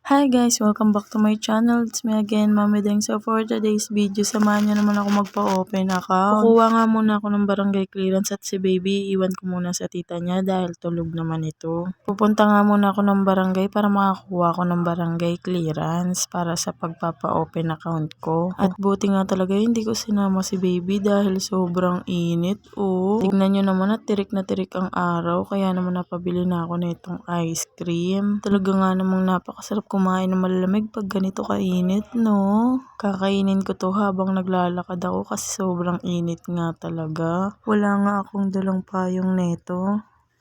Hi guys! Welcome back to my channel. It's me again, Mami Deng. So for today's video, samahan nyo naman ako magpa-open account. Kukuha nga muna ako ng barangay clearance at si baby, iwan ko muna sa tita niya dahil tulog naman ito. Pupunta nga muna ako ng barangay para makakuha ako ng barangay clearance para sa pagpapa-open account ko. At buti nga talaga hindi ko sinama si baby dahil sobrang init. Oh, tignan nyo naman at tirik na tirik ang araw kaya naman napabili na ako nitong ice cream. Talaga nga namang napakasarap kumain ng malamig pag ganito kainit, no? Kakainin ko to habang naglalakad ako kasi sobrang init nga talaga. Wala nga akong dalang payong neto.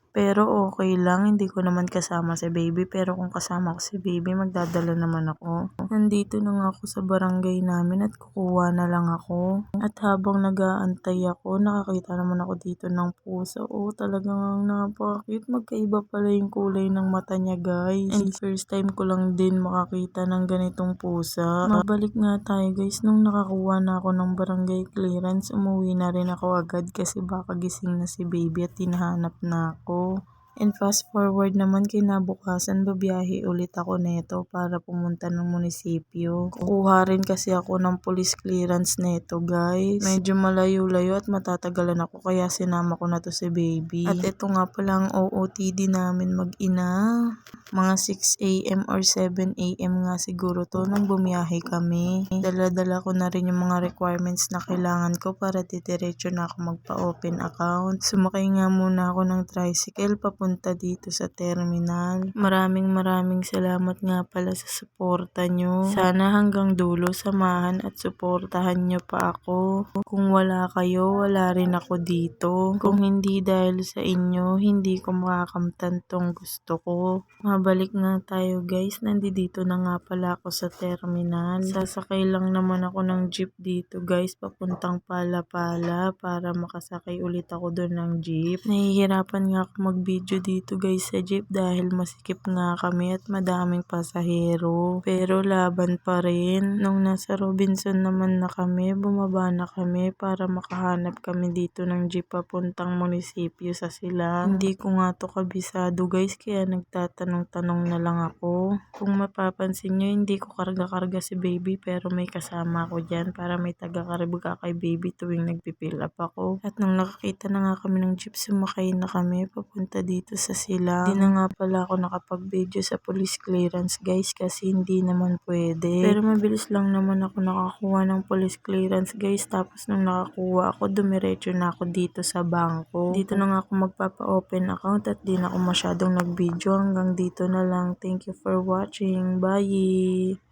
Pero okay lang, hindi ko naman kasama si baby. Pero kung kasama ko si baby, magdadala naman ako. Nandito na nga ako sa barangay namin at kukuha na lang ako. At habang nag-aantay ako, nakakita naman ako dito ng pusa. Oh, talagang napakakit. Magkaiba pala yung kulay ng mata niya, guys. And first time ko lang din makakita ng ganitong pusa. Mabalik nga tayo, guys. Nung nakakuha na ako ng barangay clearance, umuwi na rin ako agad kasi baka gising na si baby at tinahanap na ako. Senhor. And fast forward naman kinabukasan babiyahe ulit ako neto para pumunta ng munisipyo. Kukuha rin kasi ako ng police clearance neto guys. Medyo malayo-layo at matatagalan ako kaya sinama ko na to si baby. At ito nga pala ang OOTD namin mag-ina. Mga 6am or 7am nga siguro to nung bumiyahe kami. Dala-dala ko na rin yung mga requirements na kailangan ko para titiretso na ako magpa-open account. Sumakay nga muna ako ng tricycle papunta dito sa terminal. Maraming maraming salamat nga pala sa suporta nyo. Sana hanggang dulo samahan at suportahan nyo pa ako. Kung wala kayo, wala rin ako dito. Kung hindi dahil sa inyo, hindi ko makakamtan tong gusto ko. Mabalik nga tayo guys, nandito na nga pala ako sa terminal. Sasakay lang naman ako ng jeep dito guys, papuntang Pala-Pala para makasakay ulit ako doon ng jeep. Nahihirapan nga ako mag-video dito guys sa jeep dahil masikip nga kami at madaming pasahero. Pero laban pa rin. Nung nasa Robinson naman na kami, bumaba na kami para makahanap kami dito ng jeep papuntang munisipyo sa sila. Hindi ko nga to kabisado guys kaya nagtatanong-tanong na lang ako. Kung mapapansin nyo, hindi ko karga-karga si baby pero may kasama ako dyan para may taga-karga kay baby tuwing nagpipill up ako. At nung nakakita na nga kami ng jeep, sumakay na kami papunta dito sa sila. Hindi na nga pala ako nakapag-video sa police clearance guys kasi hindi naman pwede. Pero mabilis lang naman ako nakakuha ng police clearance guys. Tapos nung nakakuha ako, dumiretso na ako dito sa bangko. Dito na nga ako magpapa-open account at di na ako masyadong nag-video. Hanggang dito na lang. Thank you for watching. Bye!